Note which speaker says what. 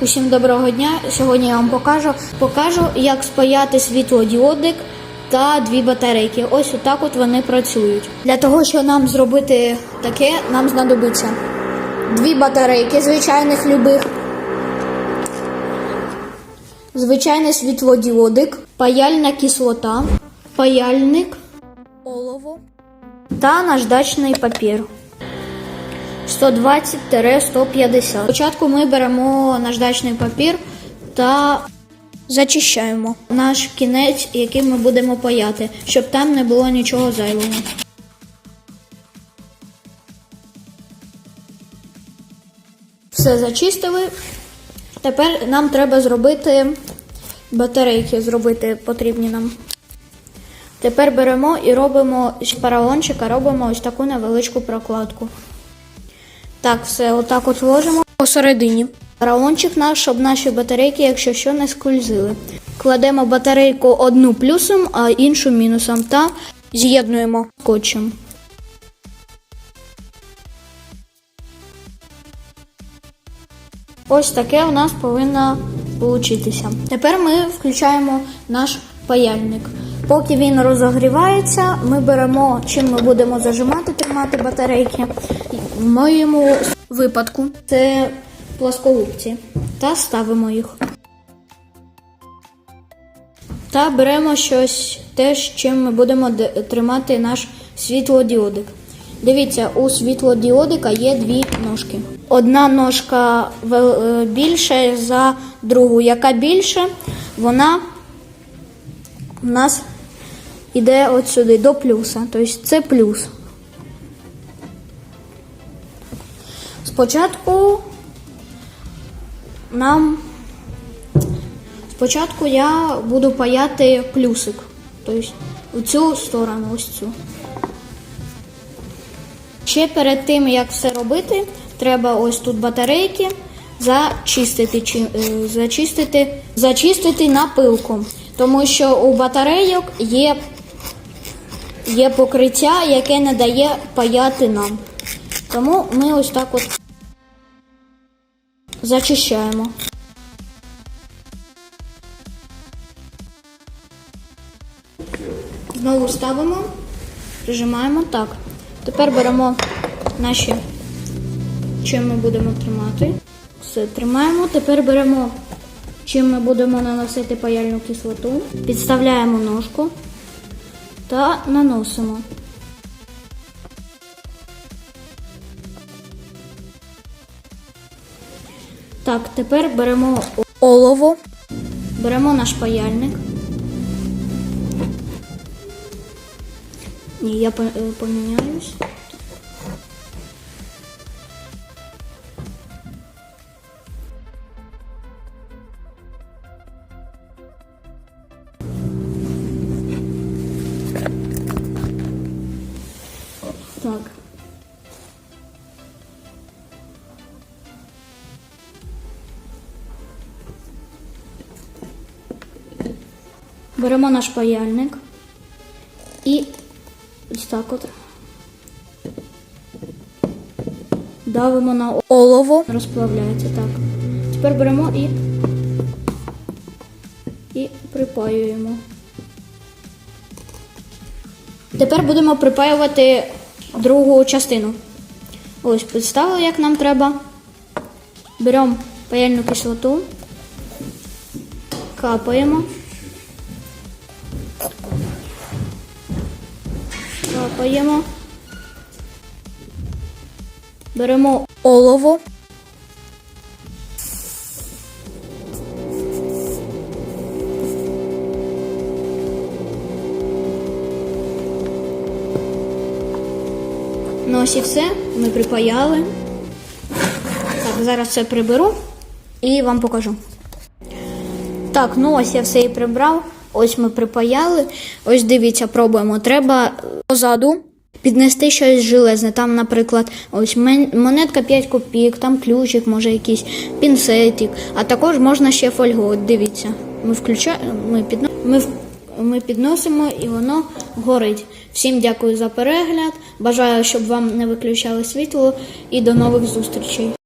Speaker 1: Усім доброго дня. Сьогодні я вам покажу, покажу, як спаяти світлодіодик та дві батарейки. Ось отак от вони працюють. Для того, щоб нам зробити таке, нам знадобиться дві батарейки звичайних любих, звичайний світлодіодик, паяльна кислота, паяльник, олово та наждачний папір. 120-150. Спочатку ми беремо наждачний папір та зачищаємо наш кінець, який ми будемо паяти, щоб там не було нічого зайвого. Все зачистили. Тепер нам треба зробити батарейки, зробити потрібні нам. Тепер беремо і робимо з поролончика, робимо ось таку невеличку прокладку. Так, все, отак от ложимо посередині. Поролончик наш, щоб наші батарейки, якщо що, не скользили. Кладемо батарейку одну плюсом, а іншу мінусом та з'єднуємо скотчем. Ось таке у нас повинно получитися. Тепер ми включаємо наш паяльник. Поки він розогрівається, ми беремо, чим ми будемо зажимати, тримати батарейки. В моєму випадку це плоскогубці. Та ставимо їх. Та беремо щось теж, чим ми будемо тримати наш світлодіодик. Дивіться, у світлодіодика є дві ножки. Одна ножка е, більша за другу. Яка більше, вона у нас іде от сюди до плюса. Тобто це плюс. Спочатку нам спочатку я буду паяти плюсик. Тобто у цю сторону, ось цю. Ще перед тим, як все робити, треба ось тут батарейки зачистити, е, зачистити, зачистити напилком. Тому що у батарейок є, є покриття, яке не дає паяти нам. Тому ми ось так от зачищаємо. Знову ставимо, прижимаємо так. Тепер беремо наші, чим ми будемо тримати. Все, тримаємо. Тепер беремо, чим ми будемо наносити паяльну кислоту. Підставляємо ножку та наносимо. Так, тепер беремо олово, беремо наш паяльник. Ні, я е, поміняюсь. Так. Беремо наш паяльник і ось так от. Давимо на олово, розплавляється так. Тепер беремо і, і припаюємо. Тепер будемо припаювати другу частину. Ось підставили, як нам треба. Беремо паяльну кислоту, капаємо. Капаємо. Беремо олово. Ну ось і все. Ми припаяли. Так, зараз це приберу і вам покажу. Так, ну ось я все і прибрав. Ось ми припаяли. Ось дивіться, пробуємо. Треба позаду піднести щось железне. Там, наприклад, ось монетка 5 копійок, там ключик, може якийсь пінцетик. А також можна ще фольгу. От дивіться. Ми включаємо, ми, підно... ми підносимо і воно горить. Всім дякую за перегляд. Бажаю, щоб вам не виключали світло і до нових зустрічей.